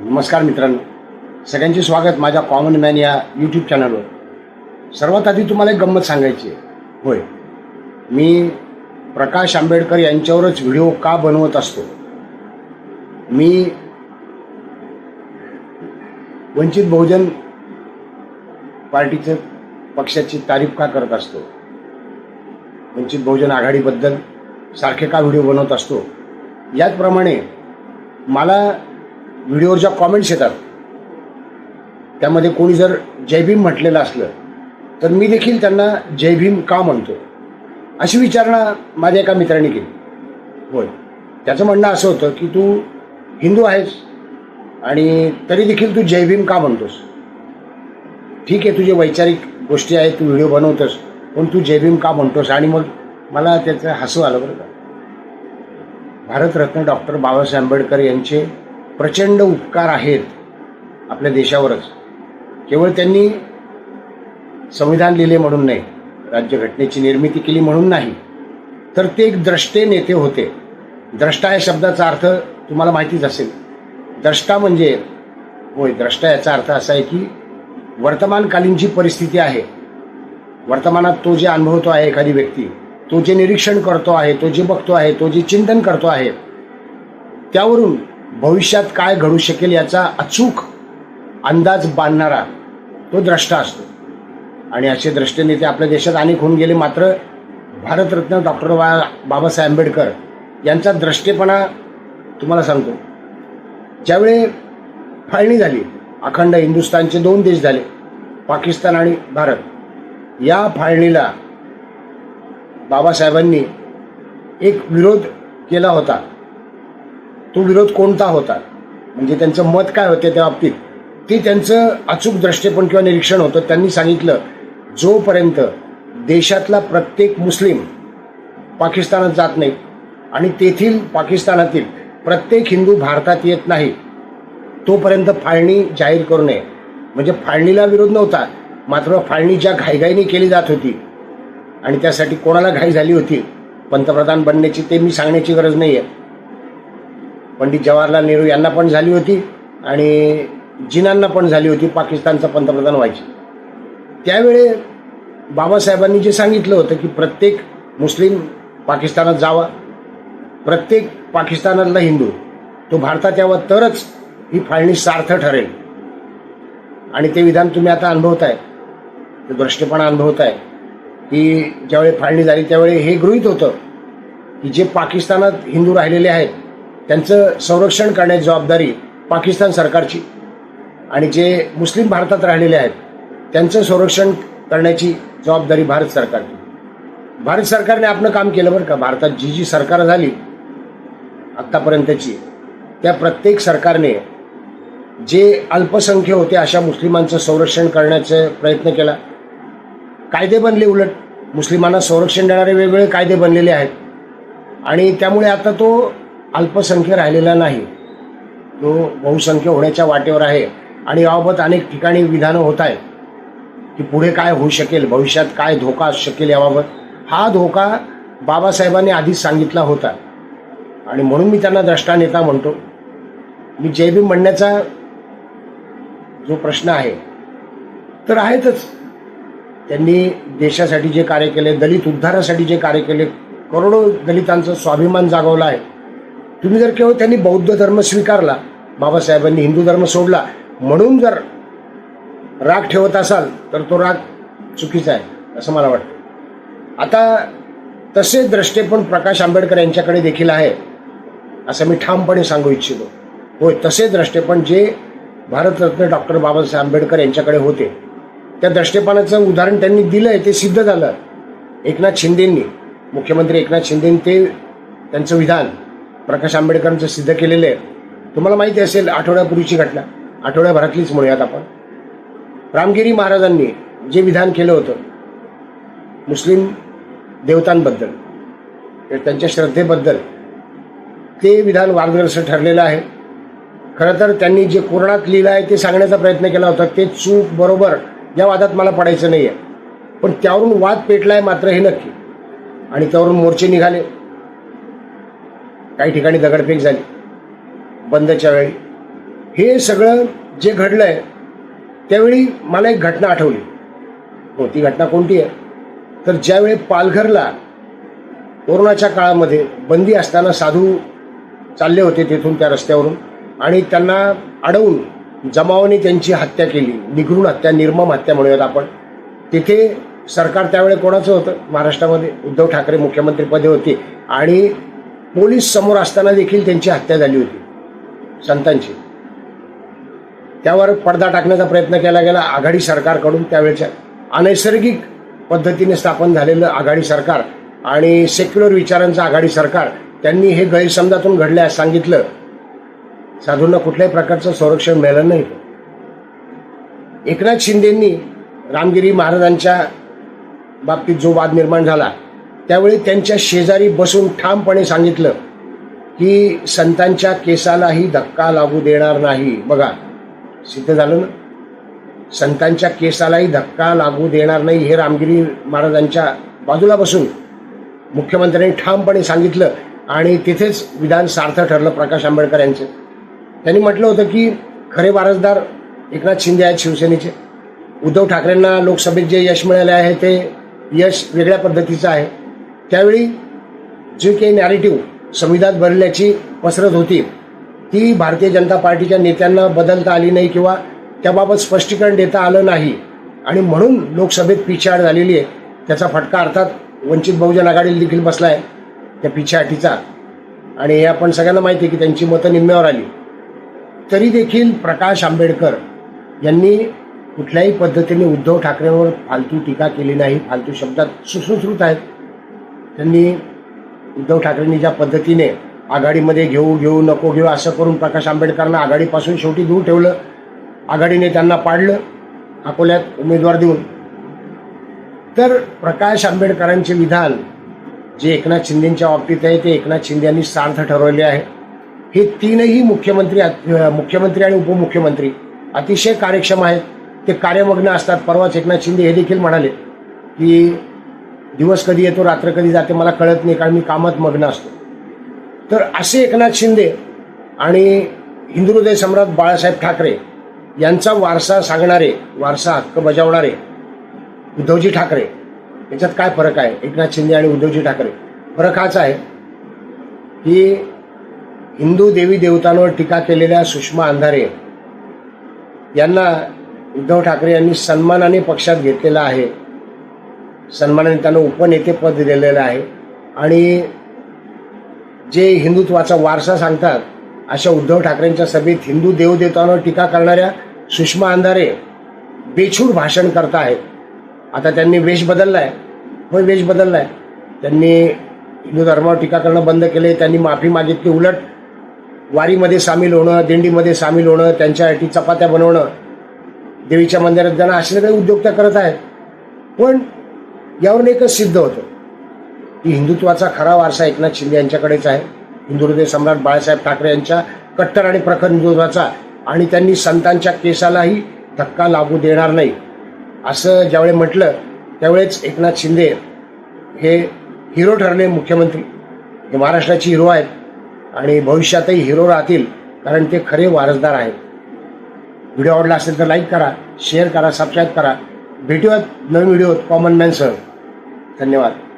नमस्कार मित्रांनो. सगळ्यांचे स्वागत माझ्या कॉमन मॅन या यूट्यूब चॅनलवर सर्वात आधी तुम्हाला एक गंमत सांगायची आहे. होय. मी प्रकाश आंबेडकर यांच्यावरच व्हिडिओ का बनवत असतो? मी वंचित बहुजन पार्टीचं पक्षाची तारीफ का करत असतो? वंचित बहुजन आघाडीबद्दल सारखे का व्हिडिओ बनवत असतो? याचप्रमाणे मला व्हिडिओवर ज्या कॉमेंट्स येतात त्यामध्ये कोणी जर जय भीम म्हटलेलं असलं तर मी देखील त्यांना जय भीम का म्हणतो? अशी विचारणा माझ्या एका मित्राने केली. होय. त्याचं म्हणणं असं होतं की तू हिंदू आहेस आणि तरी देखील तू जय भीम का म्हणतोस? ठीक आहे तुझे वैचारिक गोष्टी आहेत तू व्हिडिओ बनवतोस पण तू जय भीम का म्हणतोस? आणि मग मला त्याचं हसू आलं बरं का? भारतरत्न डॉक्टर बाबासाहेब आंबेडकर यांचे प्रचंड उपकार आहेत आपल्या देशावरच. केवळ त्यांनी संविधान लिहिले म्हणून नाही राज्यघटनेची निर्मिती केली म्हणून नाही तर ते एक द्रष्टे नेते होते. द्रष्टा या शब्दाचा अर्थ तुम्हाला माहितीच असेल. द्रष्टा म्हणजे होय द्रष्टा याचा अर्थ असा आहे की वर्तमानकालीन जी परिस्थिती आहे वर्तमानात तो जे अनुभवतो आहे एखादी व्यक्ती तो जे निरीक्षण करतो आहे तो जे बघतो आहे तो जे चिंतन करतो आहे त्यावरून भविष्यात काय घडू शकेल याचा अचूक अंदाज बांधणारा तो द्रष्टा असतो. आणि असे द्रष्टे नेते आपल्या देशात अनेक होऊन गेले. मात्र भारतरत्न डॉक्टर बा बाबासाहेब आंबेडकर यांचा द्रष्टेपणा तुम्हाला सांगतो. ज्यावेळी फाळणी झाली अखंड हिंदुस्थानचे दोन देश झाले पाकिस्तान आणि भारत या फाळणीला बाबासाहेबांनी एक विरोध केला होता. तो विरोध कोणता होता? म्हणजे त्यांचं मत काय होते त्या बाबतीत? ते त्यांचं अचूक दृष्टेपण किंवा निरीक्षण होतं. त्यांनी सांगितलं जोपर्यंत देशातला प्रत्येक मुस्लिम पाकिस्तानात जात नाही आणि तेथील पाकिस्तानातील प्रत्येक हिंदू भारतात येत नाही तोपर्यंत फाळणी जाहीर करू नये. म्हणजे फाळणीला विरोध नव्हता मात्र फाळणी ज्या घाईघाईने केली जात होती आणि त्यासाठी कोणाला घाई झाली होती पंतप्रधान बनण्याची ते मी सांगण्याची गरज नाही आहे पंडित जवाहरलाल नेहरू यांना पण झाली होती आणि जिनांना पण झाली होती पाकिस्तानचा पंतप्रधान व्हायची. त्यावेळे बाबासाहेबांनी जे सांगितलं होतं की प्रत्येक मुस्लिम पाकिस्तानात जावा प्रत्येक पाकिस्तानातला हिंदू तो भारतात यावा तरच ही फाळणी सार्थ ठरेल. आणि ते विधान तुम्ही आता अनुभवताय ते दृष्टीपणा अनुभवताय की ज्यावेळी फाळणी झाली त्यावेळी हे गृहीत होतं की जे पाकिस्तानात हिंदू राहिलेले आहेत त्यांचं संरक्षण करण्याची जबाबदारी पाकिस्तान सरकारची. आणि जे मुस्लिम भारतात राहिलेले आहेत त्यांचं संरक्षण करण्याची जबाबदारी भारत सरकारची. भारत सरकारने आपलं काम केलं बरं का? भारतात जी जी सरकार झाली आत्तापर्यंतची त्या प्रत्येक सरकारने जे अल्पसंख्य होते अशा मुस्लिमांचं संरक्षण करण्याचा प्रयत्न केला. कायदे बनले उलट. मुस्लिमांना संरक्षण देणारे वेगवेगळे कायदे बनलेले आहेत. आणि त्यामुळे आता तो अल्पसंख्य राहिलेला नाही. तो बहुसंख्य होण्याच्या वाटेवर आहे. आणि याबाबत अनेक ठिकाणी विधानं होत आहेत. की पुढे काय होऊ शकेल? भविष्यात काय धोका असू शकेल याबाबत? हा धोका बाबासाहेबांनी आधीच सांगितला होता. आणि म्हणून मी त्यांना द्रष्टा नेता म्हणतो. मी जे बी म्हणण्याचा जो प्रश्न आहे तर आहेतच. त्यांनी देशासाठी जे कार्य केले दलित उद्धारासाठी जे कार्य केले करोडो दलितांचा स्वाभिमान जागवला आहे. तुम्ही जर केवळ त्यांनी बौद्ध धर्म स्वीकारला बाबासाहेबांनी हिंदू धर्म सोडला म्हणून जर राग ठेवत असाल तर तो राग चुकीचा आहे असं मला वाटतं. आता तसे दृष्टेपण प्रकाश आंबेडकर यांच्याकडे देखील आहे असं मी ठामपणे सांगू इच्छितो. होय तसे दृष्टेपण जे भारतरत्न डॉक्टर बाबासाहेब आंबेडकर यांच्याकडे होते त्या दृष्टेपणाचं उदाहरण त्यांनी दिलं आहे ते सिद्ध झालं. एकनाथ शिंदेंनी मुख्यमंत्री एकनाथ शिंदेंनी ते त्यांचं विधान प्रकाश आंबेडकरांचं सिद्ध केलेलं आहे. तुम्हाला माहिती असेल आठवड्यापूर्वीची घटना. आठवड्याभरातलीच म्हणूयात आपण. रामगिरी महाराजांनी जे विधान केलं होतं मुस्लिम देवतांबद्दल त्यांच्या श्रद्धेबद्दल ते विधान वादग्रस्त ठरलेलं आहे. खरं तर त्यांनी जे कोरणात लिहिलं आहे ते सांगण्याचा प्रयत्न केला होता. ते चूक बरोबर या वादात मला पडायचं नाही आहे पण त्यावरून वाद पेटला आहे मात्र हे नक्की. आणि त्यावरून मोर्चे निघाले. काही ठिकाणी दगडफेक झाली. बंदच्या वेळी. हे सगळं जे घडलं आहे त्यावेळी मला एक घटना आठवली. हो ती घटना कोणती आहे? तर ज्यावेळी पालघरला कोरोनाच्या काळामध्ये बंदी असताना साधू चालले होते तेथून त्या रस्त्यावरून आणि त्यांना अडवून जमावाने त्यांची हत्या केली निघरून हत्या निर्मम हत्या म्हणूयात आपण. तिथे सरकार त्यावेळी कोणाचं होतं? महाराष्ट्रामध्ये उद्धव ठाकरे मुख्यमंत्रीपदे होते आणि पोलीस समोर असताना देखील त्यांची हत्या झाली होती. संतांची. त्यावर पडदा टाकण्याचा प्रयत्न केला गेला. आघाडी सरकारकडून त्यावेळच्या अनैसर्गिक पद्धतीने स्थापन झालेलं आघाडी सरकार आणि सेक्युलर विचारांचं आघाडी सरकार त्यांनी हे गैरसमजातून घडल्यास सांगितलं. साधूंना कुठल्याही प्रकारचं संरक्षण मिळालं नाही. एकनाथ शिंदेंनी रामगिरी महाराजांच्या बाबतीत जो वाद निर्माण झाला त्यावेळी त्यांच्या शेजारी बसून ठामपणे सांगितलं की संतांच्या केसालाही धक्का लागू देणार नाही. बघा सिद्ध झालं ना? संतांच्या केसालाही धक्का लागू देणार नाही हे रामगिरी महाराजांच्या बाजूला बसून मुख्यमंत्र्यांनी ठामपणे सांगितलं आणि तिथेच विधान सार्थ ठरलं प्रकाश आंबेडकर यांचं. त्यांनी म्हटलं होतं की खरे वारसदार एकनाथ शिंदे आहेत शिवसेनेचे. उद्धव ठाकरेंना लोकसभेत जे यश मिळाले आहे ते यश वेगळ्या पद्धतीचं आहे. त्यावेळी जी काही नॅरेटिव्ह संविधान भरल्याची पसरत होती ती भारतीय जनता पार्टीच्या नेत्यांना बदलता आली नाही किंवा त्याबाबत स्पष्टीकरण देता आलं नाही आणि म्हणून लोकसभेत पिछाड झालेली आहे त्याचा फटका अर्थात वंचित बहुजन आघाडीला देखील बसला आहे त्या पिछाटीचा आणि हे आपण सगळ्यांना माहिती आहे की त्यांची मतं निम्म्यावर आली. तरी देखील प्रकाश आंबेडकर यांनी कुठल्याही पद्धतीने उद्धव ठाकरेंवर फालतू टीका केली नाही फालतू शब्दात सुसंस्कृत आहेत. त्यांनी उद्धव ठाकरेंनी ज्या पद्धतीने आघाडीमध्ये घेऊ घेऊ नको घेऊ असं करून प्रकाश आंबेडकरांना आघाडीपासून शेवटी दूर ठेवलं. आघाडीने त्यांना पाडलं अकोल्यात उमेदवार देऊन. तर प्रकाश आंबेडकरांचे विधान जे एकनाथ शिंदेच्या बाबतीत आहे ते एकनाथ शिंदे यांनी सार्थ ठरवले आहे. हे तीनही मुख्यमंत्री मुख्यमंत्री आणि उपमुख्यमंत्री अतिशय कार्यक्षम आहेत. ते कार्यमग्न असतात. परवाच एकनाथ शिंदे हे देखील म्हणाले की दिवस कधी येतो रात्र कधी जाते मला कळत नाही कारण मी कामात मग्न असतो. तर असे एकनाथ शिंदे आणि हिंदुहृदय सम्राट बाळासाहेब ठाकरे यांचा वारसा सांगणारे वारसा हक्क बजावणारे उद्धवजी ठाकरे याच्यात काय फरक आहे? एकनाथ शिंदे आणि उद्धवजी ठाकरे. फरक हाच आहे की हिंदू देवी देवतांवर टीका केलेल्या सुषमा अंधारे यांना उद्धव ठाकरे यांनी सन्मानाने पक्षात घेतलेला आहे. सन्मानाने त्यांना उपनेतेपद दिलेलं आहे. आणि जे हिंदुत्वाचा वारसा सांगतात अशा उद्धव ठाकरेंच्या सभेत हिंदू देवदेवतांवर टीका करणाऱ्या सुषमा अंधारे बेछूर भाषण करतायत आता त्यांनी वेश आहे होय वेश आहे त्यांनी हिंदू धर्मावर टीका करणं बंद केले त्यांनी माफी मागितली. उलट वारीमध्ये सामील होणं दिंडीमध्ये सामील होणं त्यांच्यासाठी चपात्या बनवणं देवीच्या मंदिरात जाणं असे काही उद्योग त्या करत आहेत. पण यावरून एकच सिद्ध होतं. की हिंदुत्वाचा खरा वारसा एकनाथ शिंदे यांच्याकडेच आहे. हिंदू हृदय सम्राट बाळासाहेब ठाकरे यांच्या कट्टर आणि प्रखर हिंदुत्वाचा आणि त्यांनी संतांच्या केसालाही धक्का लागू देणार नाही. असं ज्यावेळी म्हटलं त्यावेळेच एकनाथ शिंदे हे हिरो ठरले मुख्यमंत्री. हे महाराष्ट्राचे हिरो आहेत आणि भविष्यातही हिरो राहतील कारण ते खरे वारसदार आहेत. व्हिडिओ आवडला असेल तर लाईक करा शेअर करा सबस्क्राईब करा. भेटूयात नवीन व्हिडिओत कॉमन मॅनसह. धन्यवाद.